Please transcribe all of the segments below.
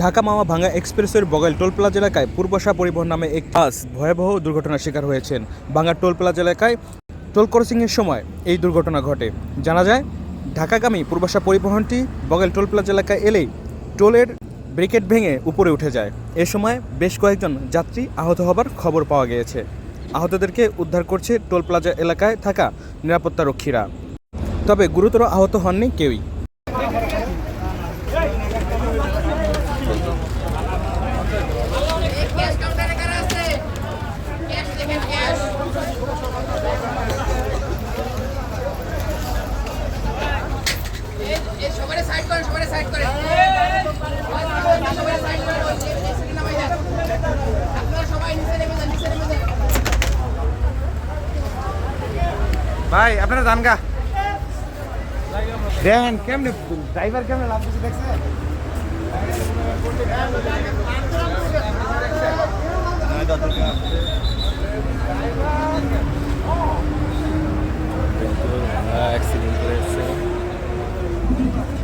ঢাকা মামা ভাঙ্গা এক্সপ্রেসের বগাইল টোল প্লাজা এলাকায় পূর্বশা পরিবহন নামে এক বাস ভয়াবহ দুর্ঘটনার শিকার হয়েছেন। ভাঙ্গা টোল প্লাজা এলাকায় টোল ক্রসিংয়ের সময় এই দুর্ঘটনা ঘটে। জানা যায়, ঢাকাগামী পূর্বশা পরিবহনটি বগাইল টোল প্লাজা এলাকায় এলেই টোলের ব্রেকেট ভেঙে উপরে উঠে যায়। এ সময় বেশ কয়েকজন যাত্রী আহত হবার খবর পাওয়া গিয়েছে। আহতদেরকে উদ্ধার করছে টোল প্লাজা এলাকায় থাকা নিরাপত্তা রক্ষীরা তবে গুরুতর আহত হননি কেউই ক্যাশ কাউন্টারে কারা আছে ক্যাশ দেখেন ক্যাশ এই এই সবারে সাইড করেন সবারে সাইড করেন। সবারে সাইড করেন ওই যে এসে আপনারা সবাই নিচে নেমে যান নিচে নেমে যান। ভাই আপনারা যান গা। দেখেন কেমনে ড্রাইভার কেমনে লাভ দিচ্ছে দেখছেন? অ্যাক্সিডেন্ট করেছে। Thank you.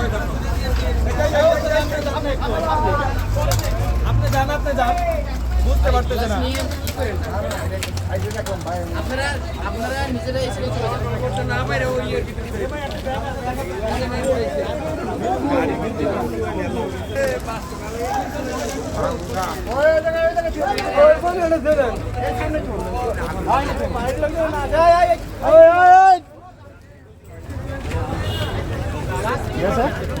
যান বুঝতে পারতেছে না। আপনারা আপনারা নিজেরা এসে চলাচল করতে না পারে ওই ইয়ের ভিতরে Yes, sir.